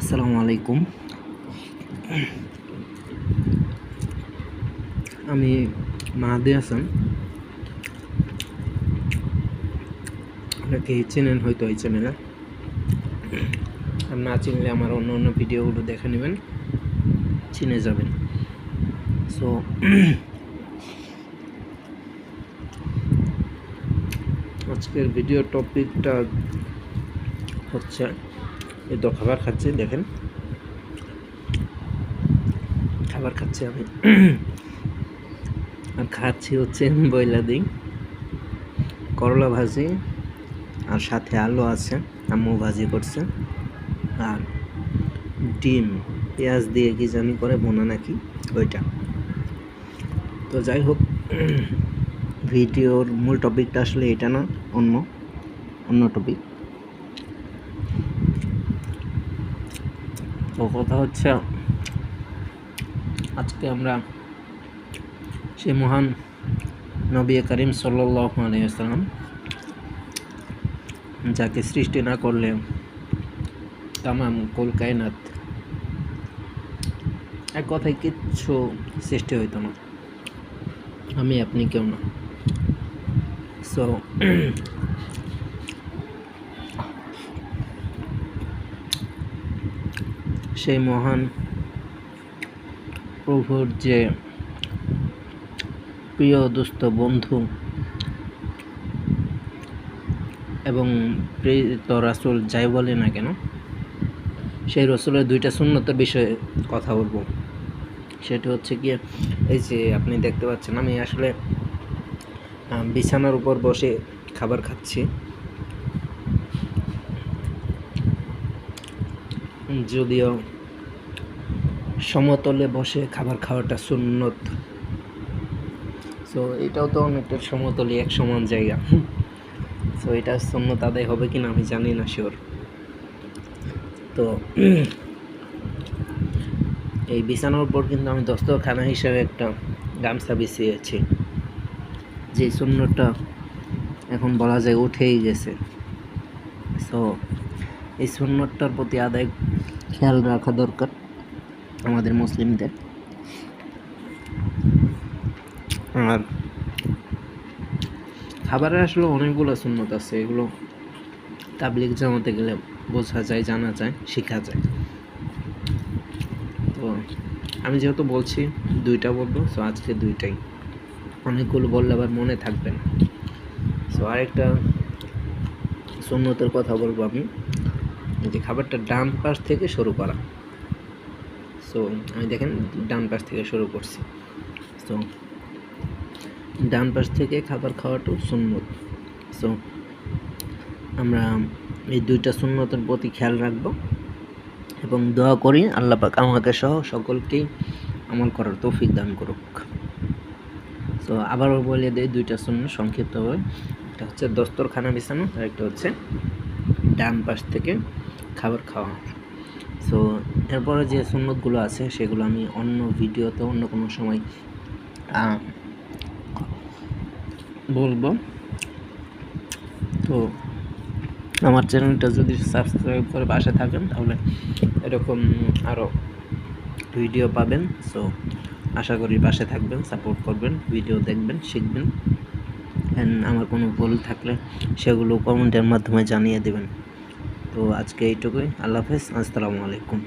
আসসালামু আলাইকুম। আমি মাহাদি হাসান। আপনাকে চেনেন হয়তো এই চ্যানেলে। আর না চিনলে আমার অন্য অন্য ভিডিওগুলো দেখে নেবেন। চিনে যাবেন। সো আজকের ভিডিও টপিকটা হচ্ছে এই তো খাবার খাচ্ছি, দেখেন। খাবার খাচ্ছি আমি। আর খাচ্ছি হচ্ছে বইলা দিই করলা ভাজি, আর সাথে আলু আছে, আম্মু ভাজি করছে। আর ডিম, পেঁয়াজ দিয়ে কি জানি করে বোনা নাকি, ওইটা। তো যাই হোক, ভিডিওর মূল টপিকটা আসলে এটা না, অন্য অন্য টপিক তো কথা হচ্ছে, আজকে আমরা সেই মহান নবী করিম সাল্লাহ আলাইসালাম যাকে সৃষ্টি না করলে তামাম কলকায়নাত এক কথায় কিচ্ছু সৃষ্টি হইতো না। আমি আপনি কেউ না। সো সেই মহান প্রভুর যে প্রিয় দুস্থ বন্ধু এবং প্রেরিত রাসুল যাই বলে না কেন, সেই রসুলের দুইটা শূন্যতার বিষয়ে কথা বলব। সেটা হচ্ছে গিয়ে, এই যে আপনি দেখতে পাচ্ছেন, আমি আসলে বিছানার উপর বসে খাবার খাচ্ছি। যদিও সমতলে বসে খাবার খাওয়াটা সুন্নত। সো এটাও তো অনেকটা সমতলে এক সমান জায়গা। সো এটা সুন্নত আদায় হবে কিনা আমি জানি না শিওর তো, এই বিছানার উপর কিন্তু আমি দস্তখানা হিসেবে একটা গামছা বিছিয়েছি। যে শূন্যটা এখন বলা যায় উঠেই গেছে। সো এই সুন্নতটার প্রতি আদায় খেয়াল রাখা দরকার আমাদের মুসলিমদের। আর খাবারের আসলে অনেকগুলো সুন্নত আছে, এগুলো তাবলিগ জামাতে গেলে বোঝা যায়, জানা যায়, শেখা যায়। তো আমি যেহেতু বলছি দুইটা বলব সো আজকে দুইটাই। অনেকগুলো বললে আবার মনে থাকবে না। সো আরেকটা সুন্নতের কথা বলব আমি। যে খাবারটা ডান পাশ থেকে শুরু করা। সো আমি দেখেন ডান পাশ থেকে শুরু করছি। সো ডান পাশ থেকে খাবার খাওয়াটাও সুন্নত। সো আমরা এই দুইটা সুন্নতের প্রতি খেয়াল রাখব এবং দোয়া করি আল্লাহ পাক আমাকে সহ সকলকেই আমল করার তৌফিক দান করুক। তো আবারও বলে দেয় দুইটা শূন্য সংক্ষিপ্তভাবে। একটা হচ্ছে দস্তরখানা বিছানো আর একটা হচ্ছে ডান পাশ থেকে খাবার খাওয়া। সো এরপরে যে সুন্নতগুলো আছে, সেগুলো আমি অন্য ভিডিওতে অন্য কোনো সময় বলব। তো, আমার চ্যানেলটা যদি সাবস্ক্রাইব করে পাশে থাকেন, তাহলে এরকম আরও ভিডিও পাবেন। সো আশা করি পাশে থাকবেন, সাপোর্ট করবেন, ভিডিও দেখবেন, শিখবেন। অ্যান্ড আমার কোনো ভুল থাকলে সেগুলো কমেন্টের মাধ্যমে জানিয়ে দেবেন। তো আজকে এইটুকুই। আল্লাহ হাফেজ। আসসালামু আলাইকুম।